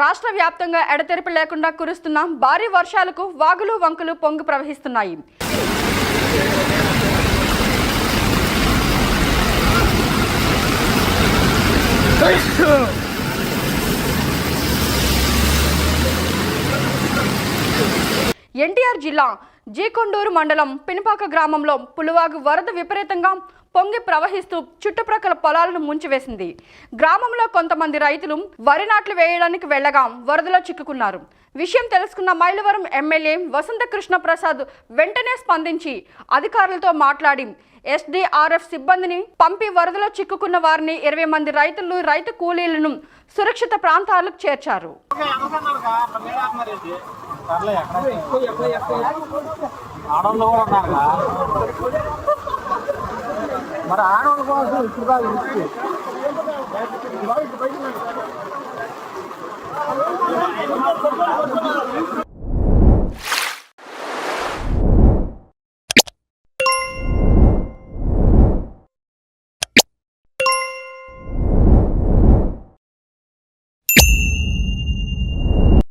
రాష్ట్ర వ్యాప్తంగా ఎడతెరిపి లేకుండా కురుస్తున్న భారీ వర్షాలకు వాగులు వంకలు పొంగి ప్రవహిస్తున్నాయి. ఎన్టీఆర్ జిల్లా జీకొండూరు మండలం పినపాక గ్రామంలో పులివాగు వరద విపరీతంగా పొంగి ప్రవహిస్తూ చుట్టుప్రక్కల పొలాలను ముంచివేసింది. గ్రామంలో కొంతమంది రైతులు వరి నాట్లు వేయడానికి వెళ్ళగా వరదలో చిక్కుకున్నారు. విషయం తెలుసుకున్న మైలవరం ఎమ్మెల్యే వసంతకృష్ణ ప్రసాద్ వెంటనే స్పందించి అధికారులతో మాట్లాడి ఎస్డీఆర్ఎఫ్ సిబ్బందిని పంపి వరదలో చిక్కుకున్న వారిని ఇరవై మంది రైతులు రైతు కూలీలను సురక్షిత ప్రాంతాలకు చేర్చారు. ఆడవాళ్ళు కూడా మరి ఆడవాళ్ళ కోసం ఇప్పుడు కాదు ఇచ్చి బయట